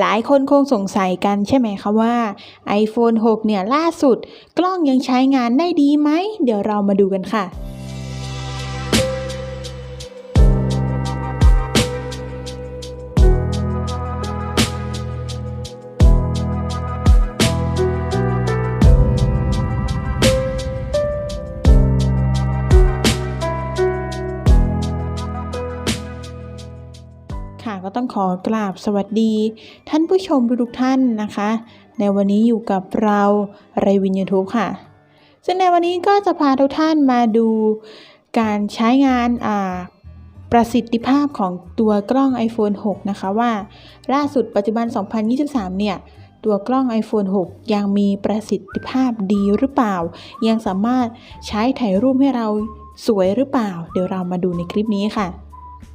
หลายคนคงสงสัยกันใช่ไหมคะว่า iPhone 6 เนี่ยล่าสุด กล้องยังใช้งานได้ดีไหม เดี๋ยวเรามาดูกันค่ะ ค่ะก็ต้องขอกราบสวัสดี ท่านผู้ชมทุกท่านนะคะ ในวันนี้อยู่กับเราไรวินยูทูบค่ะ ซึ่งในวันนี้ก็จะพาทุกท่านมาดูการใช้งานอ่าประสิทธิภาพของตัวกล้อง iPhone 6 นะคะว่าล่าสุดปัจจุบัน 2023 เนี่ยตัวกล้อง iPhone 6 ยังมีประสิทธิภาพดีหรือเปล่า ยังสามารถใช้ถ่ายรูปให้เราสวยหรือเปล่า เดี๋ยวเรามาดูในคลิปนี้ค่ะ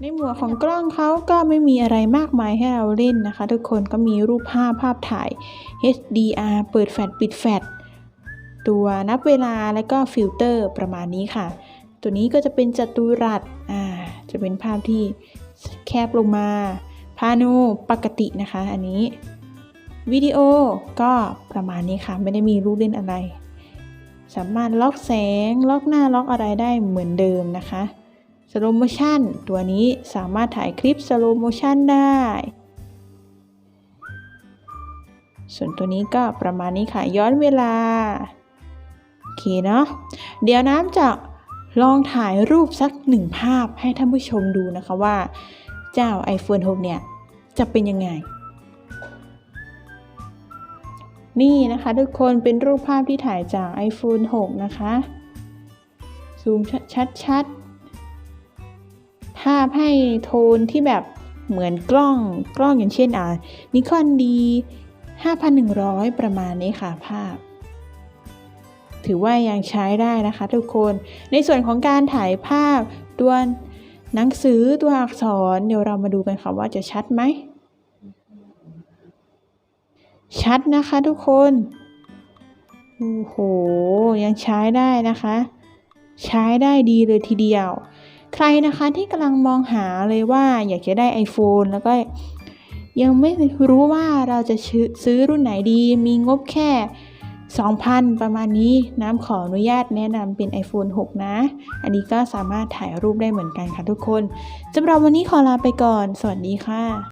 ในหมวดของกล้องเขาก็ไม่มีอะไรมากมายให้เราเล่นนะคะ ทุกคนก็มีรูปภาพภาพถ่าย HDR เปิดแฟลชปิดแฟลชตัวนับเวลาและก็ฟิลเตอร์ประมาณนี้ค่ะ ตัวนี้ก็จะเป็นจัตุรัสอ่าจะเป็นภาพที่แคบลงมา พาโนปกตินะคะ อันนี้วิดีโอก็ประมาณนี้ค่ะ ไม่ได้มีรูปเล่นอะไร สามารถล็อกแสง ล็อกหน้าล็อกอะไรได้เหมือนเดิมนะคะ สโลโมชันตัวนี้สามารถถ่ายคลิปสโลโมชันได้ ส่วนตัวนี้ก็ประมาณนี้ค่ะ ย้อนเวลา โอเคเนาะ เดี๋ยวน้ำจะลองถ่ายรูปสักหนึ่งภาพให้ท่านผู้ชมดูนะคะว่า เจ้า iPhone 6 เนี่ย จะเป็นยังไง นี่นะคะทุกคนเป็นรูปภาพที่ถ่ายจาก iPhone 6 นะคะ ซูมชัดๆ ภาพให้โทนที่แบบเหมือนกล้องกล้องอย่างเช่นอ่านิคอนดี5,100 ประมาณนี้ค่ะภาพ ถือว่ายังใช้ได้นะคะทุกคนในส่วนของการถ่ายภาพตัวหนังสือตัวอักษรเดี๋ยวเรามาดูกันค่ะว่าจะชัดไหม ชัดนะคะทุกคนโอ้โหยังใช้ได้นะคะ ใช้ได้ดีเลยทีเดียว ใครนะคะที่กำลังมองหาเลยว่าอยากจะได้ iPhone แล้วก็ยังไม่รู้ว่าเราจะซื้อรุ่นไหนดี มีงบแค่ 2,000 ประมาณนี้น้ำขออนุญาตแนะนำเป็น iPhone 6 นะ อันนี้ก็สามารถถ่ายรูปได้เหมือนกันค่ะทุกคนสำหรับวันนี้ขอลาไปก่อน สวัสดีค่ะ